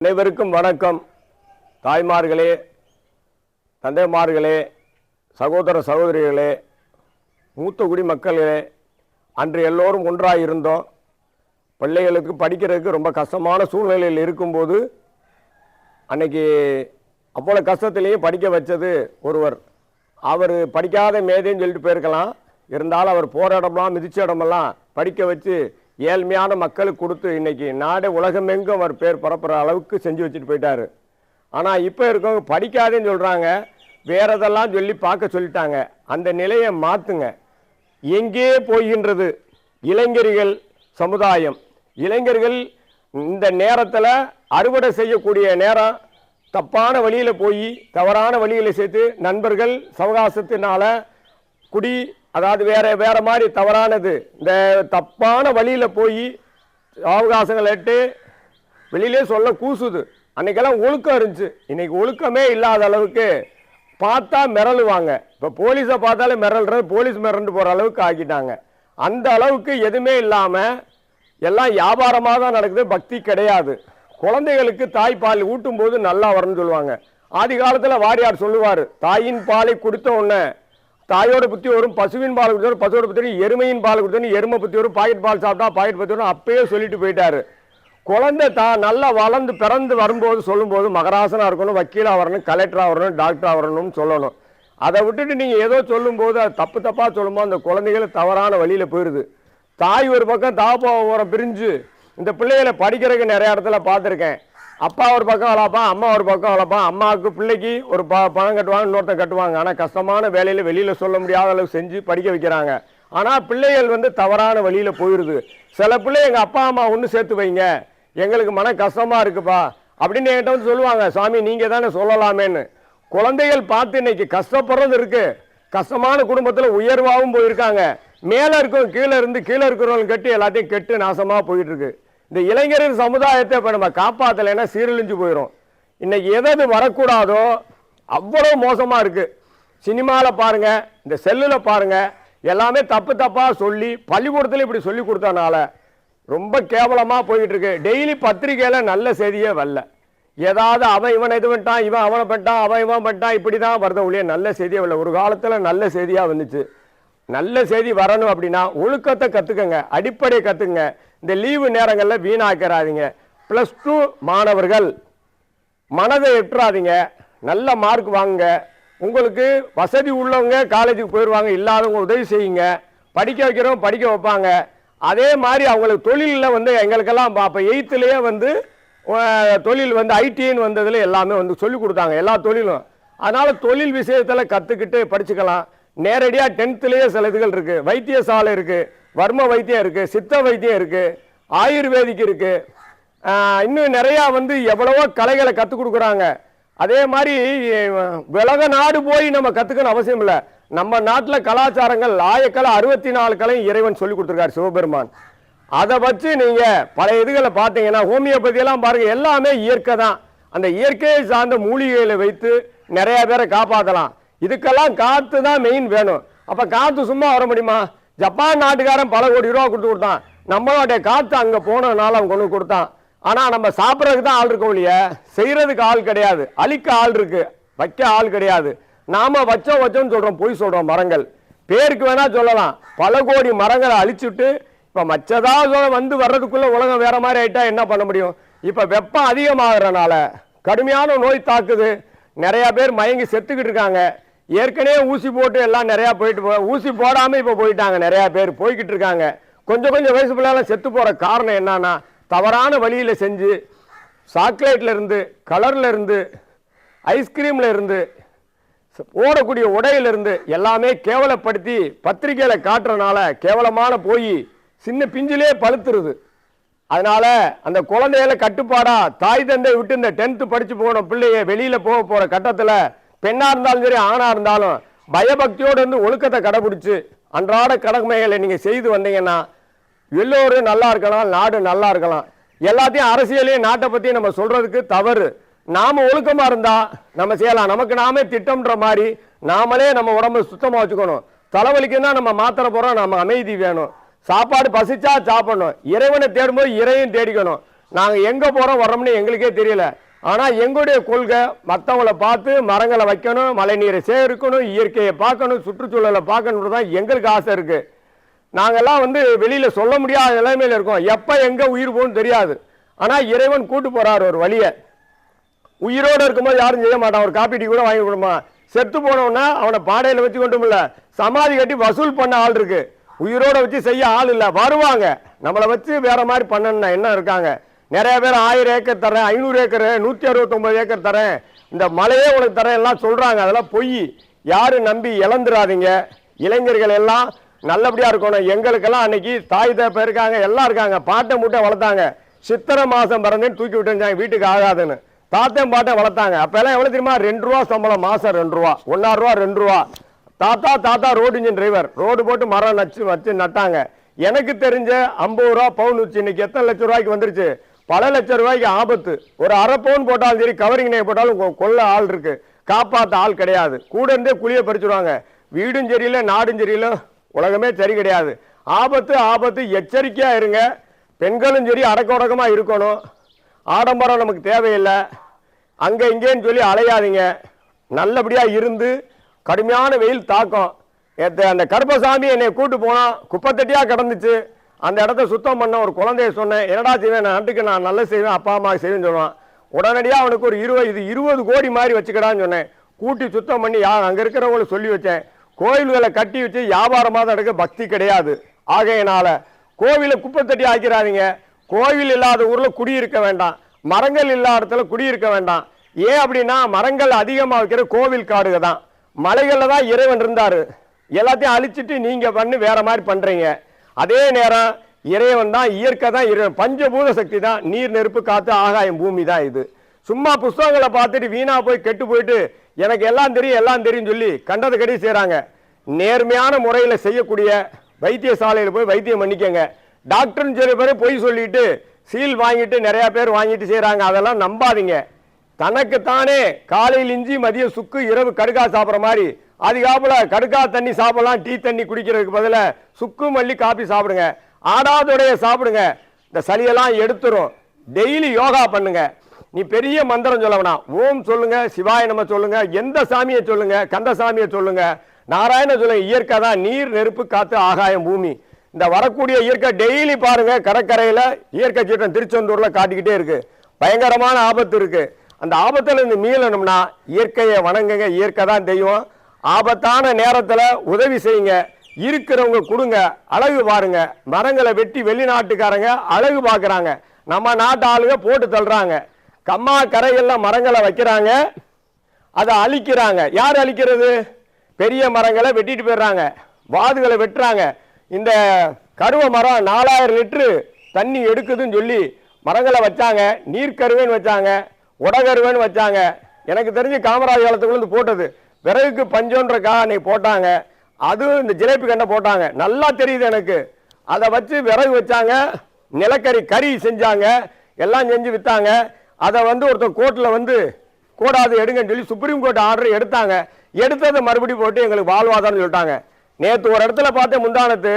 அனைவருக்கும் வணக்கம். தாய்மார்களே தந்தைமார்களே சகோதர சகோதரிகளே மூத்த குடிமக்களே அன்று எல்லோரும் ஒன்றாக இருந்தோம் பிள்ளைகளுக்கு படிக்கிறதுக்கு ரொம்ப கஷ்டமான சூழ்நிலையில் இருக்கும்போது அன்னைக்கு அவ்வளோ கஷ்டத்துலேயும் படிக்க வச்சது ஒருவர். அவர் படிக்காத மேதைன்னு சொல்லிட்டு போயிருக்கலாம். இருந்தாலும் அவர் போகிற இடமெல்லாம் மிதிச்ச இடமெல்லாம் படிக்க வச்சு ஏழ்மையான மக்களுக்கு கொடுத்து இன்றைக்கி நாடு உலகமெங்கும் அவர் பேர் பரப்புகிற அளவுக்கு செஞ்சு வச்சுட்டு போயிட்டார். ஆனால் இப்போ இருக்கவங்க படிக்காதேன்னு சொல்கிறாங்க வேறதெல்லாம் சொல்லி பார்க்க சொல்லிட்டாங்க. அந்த நிலையை மாற்றுங்க எங்கே போகின்றது? இளைஞர்கள் சமுதாயம். இளைஞர்கள் இந்த நேரத்தில் அறுவடை செய்யக்கூடிய நேரம் தப்பான வழியில் போய் தவறான வழியில் சேர்த்து நண்பர்கள் சவகாசத்தினால் குடி அதாவது வேற வேற மாதிரி தவறானது. இந்த தப்பான வழியில் போய் அவகாசங்கள் எட்டு வெளியிலே சொல்ல கூசுது. அன்னைக்கெல்லாம் ஒழுக்கம் இருந்துச்சு. இன்னைக்கு ஒழுக்கமே இல்லாத அளவுக்கு பார்த்தா மிரளுவாங்க. இப்போ போலீஸை பார்த்தாலே மிரள்றது போலீஸ் மிரண்டு போகிற அளவுக்கு ஆக்கிட்டாங்க. அந்த அளவுக்கு எதுவுமே இல்லாமல் எல்லாம் வியாபாரமாக தான் நடக்குது பக்தி கிடையாது. குழந்தைகளுக்கு தாய்ப்பால் ஊட்டும் போது நல்லா வரும்னு சொல்லுவாங்க. ஆதி காலத்தில் வாரியார் சொல்லுவார் தாயின் பாலை கொடுத்த உடனே தாயோட புத்தி வரும் பசுவின் பால் கொடுத்தோம் பசுவோட புத்தி எருமையின் பால் கொடுத்தோம் எருமை புத்தி வரும் பாக்கெட் பால் சாப்பிட்டா பாக்கெட் புத்தி வரும் அப்பயே சொல்லிட்டு போயிட்டாரு. குழந்தை தா நல்லா வளர்ந்து பிறந்து வரும்போது சொல்லும்போது மகராசனாக இருக்கணும் வக்கீலாக வரணும் கலெக்டராக வரணும் டாக்டராக வரணும்னு சொல்லணும். அதை விட்டுட்டு நீங்கள் ஏதோ சொல்லும்போது அது தப்பு தப்பாக சொல்லும்போது அந்த குழந்தைகள் தவறான வழியில் போயிடுது தாய் ஒரு பக்கம் தாப்பா உரம் பிரிஞ்சு இந்த பிள்ளைகளை படிக்கிறதுக்கு நிறைய இடத்துல பார்த்துருக்கேன். அப்பா ஒரு பக்கம் வளர்ப்பான் அம்மா ஒரு பக்கம் வளர்ப்பான். அம்மாவுக்கு பிள்ளைக்கு ஒரு ப பணம் கட்டுவாங்க இன்னொருத்தன் கட்டுவாங்க. ஆனால் கஷ்டமான வேலையில் வெளியில் சொல்ல முடியாத அளவு செஞ்சு படிக்க வைக்கிறாங்க. ஆனால் பிள்ளைகள் வந்து தவறான வழியில் போயிடுது சில பிள்ளை எங்கள் அப்பா அம்மா ஒன்று சேர்த்து வைங்க. எங்களுக்கு மன கஷ்டமாக இருக்குப்பா அப்படின்னு என்கிட்ட வந்து சொல்லுவாங்க. சாமி நீங்கள் தானே சொல்லலாமேன்னு. குழந்தைகள் பார்த்து இன்னைக்கு கஷ்டப்படுறது இருக்குது கஷ்டமான குடும்பத்தில் உயர்வாகவும் போயிருக்காங்க. மேலே இருக்கும் கீழே இருந்து கீழே இருக்கிறவங்க கட்டி எல்லாத்தையும் கெட்டு நாசமாக போயிட்டுருக்கு இந்த இளைஞரின் சமுதாயத்தை இப்போ நம்ம காப்பாற்றலைன்னா சீரழிஞ்சு போயிடும் இன்னைக்கு எதது வரக்கூடாதோ அவ்வளோ மோசமாக இருக்குது சினிமாவில் பாருங்கள் இந்த செல்லில் பாருங்கள் எல்லாமே தப்பு தப்பாக சொல்லி பள்ளிக்கூடத்தில் இப்படி சொல்லி கொடுத்தனால ரொம்ப கேவலமாக போயிட்டு இருக்கு. டெய்லி பத்திரிக்கையில் நல்ல செய்தியே வரல. ஏதாவது அவன் இவன் இது பண்ணிட்டான் இவன் அவனை பண்ணிட்டான் அவன் இவன் பண்ணிட்டான் இப்படி தான் வருத ஒழிய நல்ல செய்தியே வரல. ஒரு காலத்தில் நல்ல செய்தியாக வந்துச்சு. நல்ல செய்தி வரணும் அப்படின்னா ஒழுக்கத்தை கற்றுக்கங்க அடிப்படையை கற்றுக்குங்க இந்த லீவு நேரங்களில் வீணாக்கிறாதீங்க. ப்ளஸ் டூ மாணவர்கள் மனதை எட்டுறாதீங்க. நல்ல மார்க் வாங்குங்க. உங்களுக்கு வசதி உள்ளவங்க காலேஜுக்கு போயிடுவாங்க இல்லாதவங்க உதவி செய்யுங்க. படிக்க வைக்கிறவங்க படிக்க வைப்பாங்க. அதே மாதிரி அவங்களுக்கு தொழிலில் வந்து எங்களுக்கெல்லாம் அப்போ எயித்துலேயே வந்து தொழில் வந்து ஐடின்னு வந்ததில் எல்லாமே வந்து சொல்லிக் கொடுத்தாங்க எல்லா தொழிலும். அதனால் தொழில் விஷயத்தில் கற்றுக்கிட்டு படிச்சுக்கலாம். நேரடியாக டென்த்துலேயே சில இதுகள் இருக்குது வைத்தியசாலை இருக்குது வர்ம வைத்தியம் இருக்குது சித்த வைத்தியம் இருக்குது ஆயுர்வேதிக் இருக்குது இன்னும் நிறையா வந்து எவ்வளவோ கலைகளை கற்றுக் கொடுக்குறாங்க. அதே மாதிரி விலக உலக நாடு போய் நம்ம கற்றுக்கணும் அவசியம் இல்லை. நம்ம நாட்டில் கலாச்சாரங்கள் ஆயக்கலை அறுபத்தி நாலு கலையும் இறைவன் சொல்லி கொடுத்துருக்காரு சிவபெருமான். அதை வச்சு நீங்கள் பழைய இதுகளை பார்த்தீங்கன்னா ஹோமியோபதி எல்லாம் எல்லாமே இயற்கை தான். அந்த இயற்கையை சார்ந்த மூலிகைகளை வைத்து நிறையா பேரை காப்பாற்றலாம் இதுக்கெல்லாம் காற்று தான் மெயின் வேணும். அப்போ காற்று சும்மா வர முடியுமா? ஜப்பான் நாட்டுக்காரன் பல கோடி ரூபா கொடுத்து கொடுத்தான். நம்மளுடைய காற்று அங்கே போனதுனால அவன் கொண்டு கொடுத்தான். ஆனால் நம்ம சாப்பிட்றதுக்கு தான் ஆள் இருக்க ஒழிய செய்கிறதுக்கு ஆள் கிடையாது. அழிக்க ஆள் இருக்கு. வைக்க ஆள் கிடையாது. நாம வச்சோம் வச்சோம்னு சொல்கிறோம் பொய் சொல்கிறோம் மரங்கள். பேருக்கு வேணால் சொல்லலாம். பல கோடி மரங்களை அழிச்சுட்டு இப்போ மச்சதா சொல்ல வந்து வர்றதுக்குள்ளே உலகம் வேறு மாதிரி ஆகிட்டா என்ன பண்ண முடியும்? இப்போ வெப்பம் அதிகமாகிறனால கடுமையான நோய் தாக்குது. நிறையா பேர் மயங்கி செத்துக்கிட்டு இருக்காங்க. ஏற்கனவே ஊசி போட்டு எல்லாம் நிறையா போயிட்டு போ- ஊசி போடாமல் இப்போ போயிட்டாங்க நிறையா பேர். போய்கிட்டு இருக்காங்க. கொஞ்சம் கொஞ்சம் வயசு பிள்ளைலாம் செத்து போகிற காரணம் என்னன்னா தவறான வழியில் செஞ்சு சாக்லேட்லேருந்து கலர்லேருந்து கலர்ல இருந்து ஓடக்கூடிய உடையில இருந்து எல்லாமே கேவலப்படுத்தி பத்திரிக்கையில் காட்டுறனால கேவலமான போய் சின்ன பிஞ்சிலே பழுத்துருது. அதனால அந்த குழந்தைகளை கட்டுப்பாடா தாய் தந்தை விட்டு இந்த டென்த்து படித்து போன பிள்ளைய வெளியில் போக போகிற கட்டத்தில் பெண்ணாக இருந்தாலும் சரி ஆணாக இருந்தாலும் பயபக்தியோடு வந்து ஒழுக்கத்தை கடைபிடிச்சி அன்றாட கடமைகளை நீங்கள் செய்து வந்தீங்கன்னா எல்லோரும் நல்லா இருக்கலாம் நாடு நல்லா இருக்கலாம். எல்லாத்தையும் அரசியலையும் நாட்டை பற்றியும் நம்ம சொல்கிறதுக்கு தவறு. நாம் ஒழுக்கமாக இருந்தால் நம்ம செய்யலாம். நமக்கு நாமே திட்டம்ன்ற மாதிரி நாமளே நம்ம உடம்பு சுத்தமாக வச்சுக்கணும். தலைவலிக்குன்னா நம்ம மாத்திரை போகிறோம் நம்ம அமைதி வேணும். சாப்பாடு பசிச்சா சாப்பிடணும். இறைவனை தேடும்போது இறையும் தேடிக்கணும். நாங்கள் எங்கே போகிறோம் வர்றோம்னு எங்களுக்கே தெரியல. ஆனால் எங்களுடைய கொள்கை மற்றவங்கள பார்த்து மரங்களை வைக்கணும் மழைநீரை சேகரிக்கணும் இயற்கையை பார்க்கணும் சுற்றுச்சூழலை பார்க்கணுன்றது தான் எங்களுக்கு ஆசை இருக்குது நாங்கெல்லாம் வந்து வெளியில் சொல்ல முடியாத நிலைமையில் இருக்கோம். எப்போ எங்கே உயிர் போகணும்னு தெரியாது. ஆனால் இறைவன் கூட்டு போகிறார் ஒரு வழியை. உயிரோடு இருக்கும்போது யாரும் செய்ய மாட்டான். ஒரு காப்பீட்டி கூட வாங்கி கொடுமா. செத்து போனோன்னா அவனை பாடையில் வச்சு கொண்டும் இல்லை சமாதி கட்டி வசூல் பண்ண ஆள் இருக்குது உயிரோட வச்சு செய்ய ஆள் இல்லை. வருவாங்க. நம்மளை வச்சு வேறு மாதிரி பண்ணணும்னா என்ன இருக்காங்க? நிறைய பேர் ஆயிரம் ஏக்கர் தரேன் ஐநூறு ஏக்கர் நூற்றி அறுபத்தொம்பது ஏக்கர் தரேன் இந்த மலையே உனக்கு தரேன் எல்லாம் சொல்கிறாங்க அதெல்லாம் பொய். யாரும் நம்பி இழந்துடாதீங்க இளைஞர்கள் எல்லாம் நல்லபடியாக இருக்கணும். எங்களுக்கெல்லாம் அன்னைக்கு தாய் தப்ப இருக்காங்க எல்லாம் இருக்காங்க. பாட்டை மூட்டை வளர்த்தாங்க. சித்திரை மாதம் பிறந்தேன்னு தூக்கி விட்டுருந்தாங்க. வீட்டுக்கு ஆகாதுன்னு. தாத்தன் பாட்டை வளர்த்தாங்க. அப்பெல்லாம் எவ்வளோ தெரியுமா? ரெண்டு ரூபா சம்பளம் மாதம் ரெண்டு ரூபா. ஒன்னாறு ரூபா ரெண்டு ரூபா. தாத்தா தாத்தா ரோடு இன்ஜின் டிரைவர் ரோடு போட்டு மரம் நச்சு வச்சு நட்டாங்க. எனக்கு தெரிஞ்ச ஐம்பது ரூபா பவுன் வச்சு இன்னைக்கு எத்தனை லட்சம் ரூபாய்க்கு வந்துருச்சு? பல லட்சம் ரூபாய்க்கு ஆபத்து. ஒரு அரை பவுன் போட்டாலும் சரி கவரிங் நெய் போட்டாலும் கொள்ள கொல்ல ஆள் இருக்கு. காப்பாத்த ஆள் கிடையாது. கூட இருந்தே குழியை பறிச்சுடுவாங்க வீடும் சரியில்லை நாடும் சரியில்லை உலகமே சரி கிடையாது. ஆபத்து ஆபத்து எச்சரிக்கையா இருங்க. பெண்களும் சரி அடக்க உடக்கமா இருக்கணும். ஆடம்பரம் நமக்கு தேவையில்லை. அங்கே இங்கேன்னு சொல்லி அலையாதீங்க. நல்லபடியாக இருந்து கடுமையான வெயில் தாக்கம். அந்த கருப்பசாமி என்னை கூட்டு போனால் குப்பத்தட்டியாக கிடந்துச்சு. அந்த இடத்த சுத்தம் பண்ண ஒரு குழந்தைய சொன்னேன் என்னடா செய்வேன்? நான் நாட்டுக்கு நான் நல்ல செய்வேன் அப்பா அம்மா செய்வேன்னு சொல்லுவான். உடனடியாக அவனுக்கு ஒரு இருபது இது இருபது கோடி மாதிரி வச்சுக்கடான்னு சொன்னேன். கூட்டி சுத்தம் பண்ணி யார் அங்கே இருக்கிறவங்களுக்கு சொல்லி வச்சேன். கோயில்களை கட்டி வச்சு வியாபாரமாக தான் எடுக்க பக்தி கிடையாது. ஆகையினால் கோவிலை குப்பை தட்டி ஆக்கிறாதீங்க கோவில் இல்லாத ஊரில் குடியிருக்க வேண்டாம். மரங்கள் இல்லாத இடத்துல குடியிருக்க வேண்டாம். ஏன் அப்படின்னா மரங்கள் அதிகமாக வைக்கிற கோவில் காடுக தான் மலைகளில் தான் இறைவன் இருந்தார். எல்லாத்தையும் அழிச்சிட்டு நீங்கள் பண்ணி வேறு மாதிரி பண்ணுறீங்க அதே நேரம் இறைவன் தான் இயற்கை தான் இறைவன். பஞ்சபூத சக்தி தான். நீர் நெருப்பு காற்று ஆகாயம் பூமி தான் இது. சும்மா புஸ்தகங்களை பார்த்துட்டு வீணாக போய் கெட்டு போயிட்டு எனக்கு எல்லாம் தெரியும் எல்லாம் தெரியும் சொல்லி கண்டது கடி செய்கிறாங்க நேர்மையான முறையில் செய்யக்கூடிய வைத்தியசாலையில் போய் வைத்தியம் பண்ணிக்கங்க. டாக்டர்னு சொல்லி பேர் பொய் சொல்லிட்டு சீல் வாங்கிட்டு நிறையா பேர் வாங்கிட்டு செய்கிறாங்க அதெல்லாம் நம்பாதீங்க. தனக்குத்தானே காலையில் இஞ்சி மதியம் சுக்கு இரவு கடுக்கா சாப்பிட்ற மாதிரி அதிகாப்புல கடுக்கா தண்ணி சாப்பிடலாம் டீ தண்ணி குடிக்கிறதுக்கு பதிலாக சுக்கு மல்லி காப்பி சாப்பிடுங்க. ஆடாதுடைய சாப்பிடுங்க. இந்த சளியெல்லாம் எடுத்துரும். டெய்லி யோகா பண்ணுங்க. நீ பெரிய மந்திரம் சொல்ல வேணாம். ஓம் சொல்லுங்க சிவாய நம்ம சொல்லுங்க எந்த சாமியை சொல்லுங்க கந்த சாமியை சொல்லுங்க. நாராயண சொல்லுங்க இயற்கை தான் நீர் நெருப்பு காத்து ஆகாயம் பூமி. இந்த வரக்கூடிய இயற்கை டெய்லி பாருங்க. கடற்கரையில இயற்கை சீற்றம் திருச்செந்தூர்ல காட்டிக்கிட்டே இருக்கு. பயங்கரமான ஆபத்து இருக்கு. அந்த ஆபத்துல இருந்து மீளணும்னா இயற்கையை வணங்குங்க. இயற்கை தான் தெய்வம். ஆபத்தான நேரத்தில் உதவி செய்யுங்க. இருக்கிறவங்க கொடுங்க. அழகு பாருங்க. மரங்களை வெட்டி வெளிநாட்டுக்காரங்க அழகு பார்க்குறாங்க நம்ம நாட்டு ஆளுங்க போட்டு தள்ளுறாங்க. கம்மா கரைகளில் மரங்களை வைக்கிறாங்க. அதை அழிக்கிறாங்க. யார் அழிக்கிறது? பெரிய மரங்களை வெட்டிட்டு போயிடுறாங்க. வாதுகளை வெட்டுறாங்க. இந்த கருவ மரம் நாலாயிரம் லிட்டரு தண்ணி எடுக்குதுன்னு சொல்லி மரங்களை வச்சாங்க. நீர்க்கருவேன்னு வச்சாங்க. உடகருவேன்னு வச்சாங்க. எனக்கு தெரிஞ்சு காமராஜ் காலத்துக்குள்ளேருந்து போட்டது. விறகுக்கு பஞ்சோன்றக்கா அன்னைக்கு போட்டாங்க. அதுவும் இந்த ஜிலேபி கண்டை போட்டாங்க. நல்லா தெரியுது எனக்கு. அதை வச்சு விறகு வச்சாங்க. நிலக்கரி கறி செஞ்சாங்க. எல்லாம் செஞ்சு விற்றாங்க அதை வந்து ஒருத்தர் கோர்ட்டில் வந்து கூடாது எடுங்கன்னு சொல்லி சுப்ரீம் கோர்ட் ஆர்டர் எடுத்தாங்க. எடுத்ததை மறுபடியும் போட்டு எங்களுக்கு வாழ்வாதாரம்னு சொல்லிட்டாங்க. நேற்று ஒரு இடத்துல பார்த்தேன் முந்தானத்து.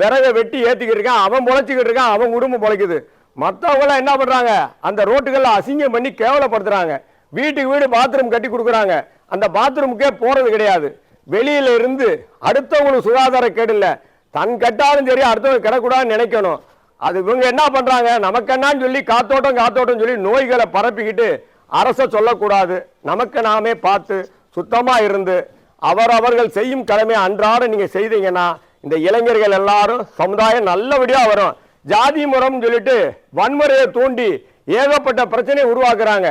விறகை வெட்டி ஏற்றிக்கிட்டு இருக்கான். அவன் பொழைச்சிக்கிட்டு இருக்கான். அவன் குடும்பம் பொழைக்குது. மற்றவங்களாம் என்ன பண்ணுறாங்க அந்த ரோட்டுகளில் அசிங்கம் பண்ணி கேவலப்படுத்துகிறாங்க வீட்டுக்கு வீடு பாத்ரூம் கட்டி கொடுக்குறாங்க. அந்த பாத்ரூமுக்கே போகிறது கிடையாது. வெளியில இருந்து அடுத்தவங்களுக்கு சுகாதார கேடு இல்லை. தன் கட்டாலும் சரி அடுத்தவங்க கிடக்கூடாதுன்னு நினைக்கணும். அது இவங்க என்ன பண்ணுறாங்க நமக்கு சொல்லி காத்தோட்டம் காத்தோட்டம் சொல்லி நோய்களை பரப்பிக்கிட்டு அரசை சொல்லக்கூடாது. நமக்கு நாமே பார்த்து சுத்தமாக இருந்து அவரவர்கள் செய்யும் கடமையை அன்றாடம் நீங்கள் செய்தீங்கன்னா இந்த இளைஞர்கள் எல்லாரும் சமுதாயம் நல்லபடியாக வரும். ஜாதி முறம்னு சொல்லிட்டு வன்முறையை தூண்டி ஏகப்பட்ட பிரச்சனையை உருவாக்குறாங்க.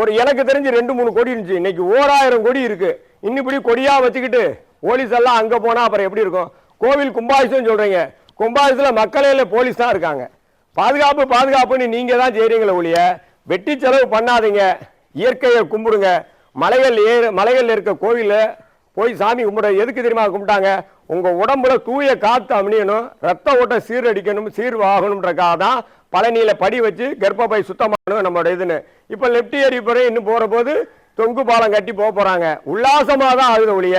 ஒரு எனக்கு தெரிஞ்சு ரெண்டு மூணு கொடி இருந்துச்சு. இன்னைக்கு ஓராயிரம் கொடி இருக்கு. இன்னிப்படி கொடியா வச்சுக்கிட்டு போலீஸ் எல்லாம் அங்க போனா அப்புறம் எப்படி இருக்கும்? கோவில் கும்பாபிஷம் சொல்றீங்க. கும்பாபிஷத்துல மக்களே போலீஸ் தான் இருக்காங்க. பாதுகாப்பு பாதுகாப்புன்னு நீங்க தான் செய்றீங்களே ஒழிய வெட்டி செலவு பண்ணாதீங்க. இயற்கையை கும்பிடுங்க. மலைகள் ஏறு மலைகள் இருக்க கோவிலில் போய் சாமி கும்பிட எதுக்கு தெரியுமா கும்பிட்டாங்க? உங்கள் உடம்புல தூய காற்று அமையணும் ரத்த ஓட்டம் சீரடிக்கணும் சீர்வாகணுன்றக்காக தான் பழனியில் படி வச்சு கர்ப்பப்பை சுத்தமானது நம்மளோட இதுன்னு. இப்போ லெப்ட் ஏரி இன்னும் போகிறபோது போது தொங்கு பாலம் கட்டி போக போகிறாங்க உல்லாசமாக தான் ஆகுது ஒழிய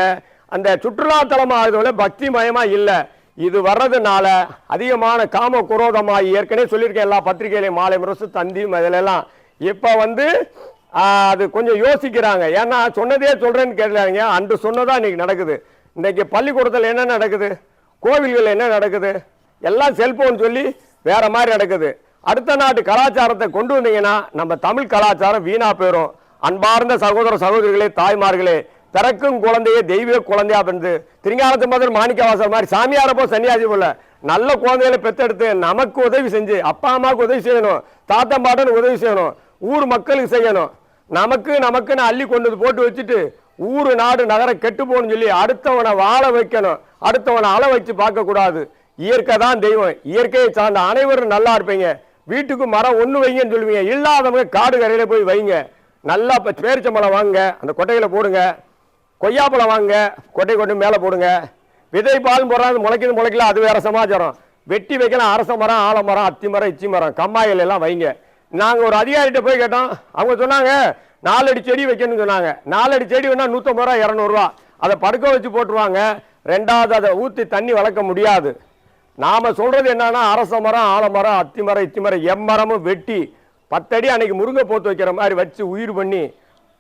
அந்த சுற்றுலாத்தலமாக ஆகுது ஒழிய பக்தி மயமாக இல்லை. இது வர்றதுனால அதிகமான காம குரோதமாகி ஏற்கனவே சொல்லியிருக்கேன் எல்லா பத்திரிகையிலையும் மாலை முரசு தந்தியும் இதிலெல்லாம் இப்போ வந்து அது கொஞ்சம் யோசிக்கிறாங்க. ஏன்னா சொன்னதே சொல்கிறேன்னு கேட்கலாங்க அன்று சொன்னதாக இன்றைக்கி நடக்குது. இன்னைக்கு பள்ளிக்கூடத்தில் என்ன நடக்குது? கோவில்கள் என்ன நடக்குது? எல்லாம் செல்ஃபோன் சொல்லி வேறு மாதிரி நடக்குது. அடுத்த நாட்டு கலாச்சாரத்தை கொண்டு வந்தீங்கன்னா நம்ம தமிழ் கலாச்சாரம் வீணா போயிடும் அன்பார்ந்த சகோதர சகோதரிகளே தாய்மார்களே பிறக்கும் குழந்தையே தெய்வீக குழந்தையா பிறந்து திருங்காலத்து மதர் மாணிக்கவாசல் மாதிரி சாமியார போ சன்னியாசி போல நல்ல குழந்தைகளை பெற்றெடுத்து நமக்கு உதவி செஞ்சு அப்பா அம்மாவுக்கு உதவி செய்யணும் தாத்தா பாட்டனுக்கு உதவி செய்யணும் ஊர் மக்களுக்கு செய்யணும். நமக்கு நமக்குன்னு அள்ளி கொண்டு வந்து போட்டு வச்சுட்டு ஊர் நாடு நகரம் கெட்டு போகணும்னு சொல்லி அடுத்தவனை வாழ வைக்கணும். அடுத்தவனை அள வச்சு பார்க்கக்கூடாது. இயற்கை தான் தெய்வம். இயற்கையை சார்ந்த அனைவரும் நல்லா இருப்பீங்க. வீட்டுக்கு மரம் ஒன்று வைங்கன்னு சொல்லுவீங்க. இல்லாதவங்க காடு கரையில் போய் வைங்க. நல்லா இப்போ பேரிச்சம்பழம் வாங்க அந்த கொட்டையில் போடுங்க. கொய்யாப்பழம் வாங்க கொட்டை கொண்டு மேலே போடுங்க. விதை பால் போடுறாங்க முளைக்குது முளைக்கல அது வேறு சமாச்சாரம். வெட்டி வைக்கலாம் அரச மரம் ஆலமரம் அத்தி மரம் இச்சி மரம் கம்மாயில் எல்லாம் வைங்க. நாங்கள் ஒரு அதிகாரிகிட்ட போய் கேட்டோம். அவங்க சொன்னாங்க நாலடி செடி வைக்கணும்னு சொன்னாங்க. நாலடி செடி வேணால் நூற்றம்பது ரூபா இரநூறுவா அதை படுக்க வச்சு போட்டுருவாங்க. ரெண்டாவது அதை ஊற்றி தண்ணி வளர்க்க முடியாது. நாம சொல்றது என்னன்னா அரச மரம் ஆலமரம் அத்தி மரம் எம்மரமும் வெட்டி பத்தடி அன்னைக்கு முருங்கை போத்து வைக்கிற மாதிரி வச்சு உயிர் பண்ணி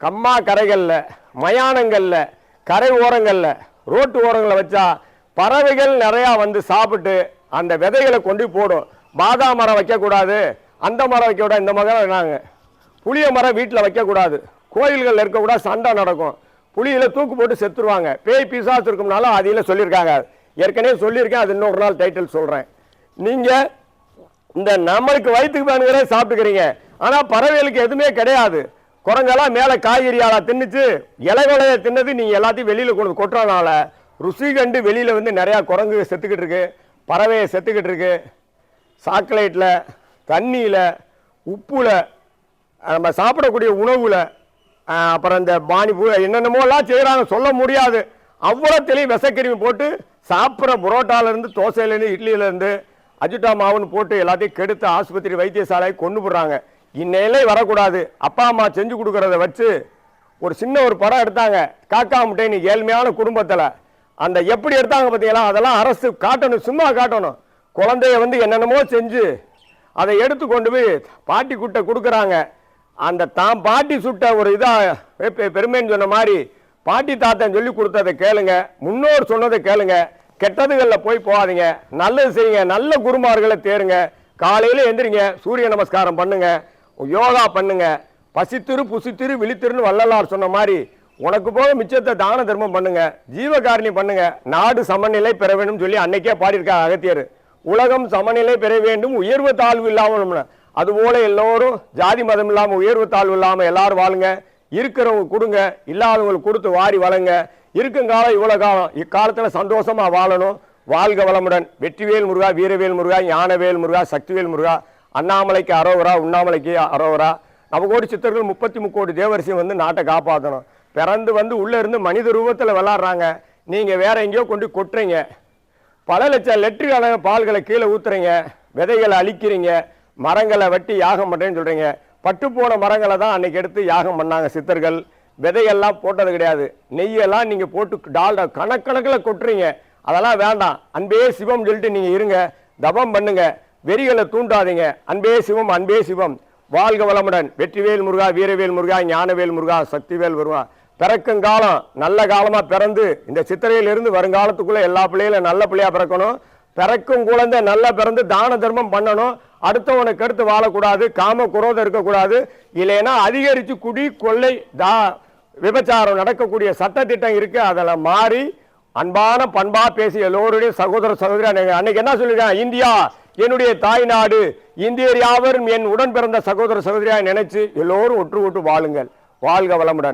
கம்மா கரைகளில் மயானங்களில் கரை ஓரங்களில் ரோட்டு ஓரங்களில் வச்சா பறவைகள் நிறையா வந்து சாப்பிட்டு அந்த விதைகளை கொண்டு போடும். பாதாம் மரம் வைக்கக்கூடாது அந்த மரம் வைக்கக்கூடாது இந்த மரம் நாங்கள் புளிய மரம் வீட்டில் வைக்கக்கூடாது. கோயில்களில் இருக்கக்கூடாது சண்டை நடக்கும். புளியில் தூக்கு போட்டு செத்துருவாங்க. பேய் பிசாசு இருக்கும்னாலும் அதையில் சொல்லியிருக்காங்க. ஏற்கனவே சொல்லியிருக்கேன் அது இன்னொரு நாள் டைட்டில் சொல்கிறேன் நீங்கள் இந்த நம்மளுக்கு வயிற்றுக்கு வேணுங்கிறே சாப்பிட்டுக்கிறீங்க. ஆனால் பறவைகளுக்கு எதுவுமே கிடையாது. குரங்கெல்லாம் மேலே காய்கறியால தின்னுச்சு இலை விலையை தின்னது நீங்கள் எல்லாத்தையும் வெளியில் கொண்டு கொட்டுறதுனால ருசி கண்டு வெளியில் வந்து நிறையா குரங்கு செத்துக்கிட்டு இருக்கு பறவையை செத்துக்கிட்டு இருக்கு. சாக்லேட்டில் தண்ணியில் உப்பில் நம்ம சாப்பிடக்கூடிய உணவில் அப்புறம் இந்த பானிபூ என்னென்னமோலாம் செய்கிறாங்க சொல்ல முடியாது. அவ்வளோத்திலையும் விசக்கிருமி போட்டு சாப்பிட்ற புரோட்டாலேருந்து தோசையிலேருந்து இட்லியிலேருந்து அஜிட்டா மாவுன்னு போட்டு எல்லாத்தையும் கெடுத்து ஆஸ்பத்திரி வைத்தியசாலையை கொண்டு போடுறாங்க. இந்நிலை வரக்கூடாது. அப்பா அம்மா செஞ்சு கொடுக்குறத வச்சு ஒரு சின்ன ஒரு படம் எடுத்தாங்க. காக்கா முட்டைன்னு ஏழ்மையான குடும்பத்தில். அந்த எப்படி எடுத்தாங்க பார்த்தீங்களா? அதெல்லாம் அரசு காட்டணும் சும்மா காட்டணும். குழந்தைய வந்து என்னென்னமோ செஞ்சு அதை எடுத்து கொண்டு போய் பாட்டி குட்டை கொடுக்குறாங்க. அந்த தான் பாட்டி சுட்ட ஒரு இதாக பெருமைன்னு சொன்ன மாதிரி பாட்டி தாத்தன் சொல்லி கொடுத்ததை கேளுங்க. முன்னோர் சொன்னதை கேளுங்க. கெட்டதுகளில் போய் போகாதீங்க. நல்லது செய்யுங்க. நல்ல குருமார்களை தேருங்க. காலையில் எந்திரிங்க. சூரிய நமஸ்காரம் பண்ணுங்க. யோகா பண்ணுங்க. பசித்திரு புசித்திரு விழித்திருன்னு வள்ளலார் சொன்ன மாதிரி உனக்கு போக மிச்சத்தை தான தர்மம் பண்ணுங்க. ஜீவகாரணி பண்ணுங்க. நாடு சமநிலை பெற வேண்டும் சொல்லி அன்னைக்கே பாடியிருக்காங்க அகத்தியர். உலகம் சமநிலை பெற வேண்டும். உயர்வு தாழ்வு இல்லாமல் அதுபோல எல்லோரும் ஜாதி மதம் இல்லாமல் உயர்வு தாழ்வு இல்லாமல் எல்லாரும் வாழுங்க. இருக்கிறவங்க கொடுங்க இல்லாதவங்களுக்கு கொடுத்து வாரி வழங்க. இருக்கும் காலம் இவ்வளோ காலம். இக்காலத்தில் சந்தோஷமாக வாழணும். வாழ்க வளமுடன். வெற்றிவேல் முருகா வீரவேல் முருகா ஞானவேல் முருகா சக்திவேல் முருகா அண்ணாமலைக்கு அரோவரா உண்ணாமலைக்கு அரோவரா. கோடி சித்தர்கள் முப்பத்தி முக்கோடி தேவரிசியம் வந்து நாட்டை காப்பாற்றணும் பிறந்து வந்து உள்ளே இருந்து மனித ரூபத்தில் விளாட்றாங்க. நீங்கள் வேற எங்கேயோ கொண்டு கொட்டுறீங்க. பல லட்சம் லெட்டர் கலக பால்களை கீழே ஊற்றுறீங்க விதைகளை அழிக்கிறீங்க. மரங்களை வெட்டி யாகம் பண்ணுறேன்னு சொல்கிறீங்க பட்டு போன மரங்களை தான் அன்னைக்கு எடுத்து யாகம் பண்ணாங்க சித்தர்கள். விதையெல்லாம் போட்டது கிடையாது. நெய்யெல்லாம் நீங்கள் போட்டு டால்டா கணக்கணக்கில் கொட்டுறீங்க. அதெல்லாம் வேண்டாம். அன்பே சிவம் சொல்லிட்டு நீங்கள் இருங்க. தபம் பண்ணுங்க. வெறிகளை தூண்டாதீங்க. அன்பே சிவம் அன்பே சிவம். வாழ்க வளமுடன். வெற்றிவேல் முருகா வீரவேல் முருகா ஞானவேல் முருகா சக்திவேல் முருகா. பிறக்கும் காலம் நல்ல காலமாக பிறந்து இந்த சித்திரையிலிருந்து வருங்காலத்துக்குள்ளே எல்லா பிள்ளைகளும் நல்ல பிள்ளையாக பிறக்கணும். பிறக்கும் குழந்தை நல்லா பிறந்து தான தர்மம் பண்ணணும். அடுத்தவனுக்கு அடுத்து வாழக்கூடாது. காம குரோதம் இருக்கக்கூடாது. இல்லைன்னா அதிகரித்து குடி கொள்ளை தா விபச்சாரம் நடக்கக்கூடிய சட்டத்திட்டம் இருக்குது அதில் மாறி அன்பான பண்பா பேசி எல்லோருடைய சகோதர சகோதரி அன்னைக்கு என்ன சொல்லிருக்காங்க இந்தியா என்னுடைய தாய் நாடு. இந்தியர் யாவரும் என் உடன் பிறந்த சகோதர சகோதரியாக நினைச்சு எல்லோரும் ஒற்று ஒட்டு வாழுங்கள். வாழ்க வளமுடன்.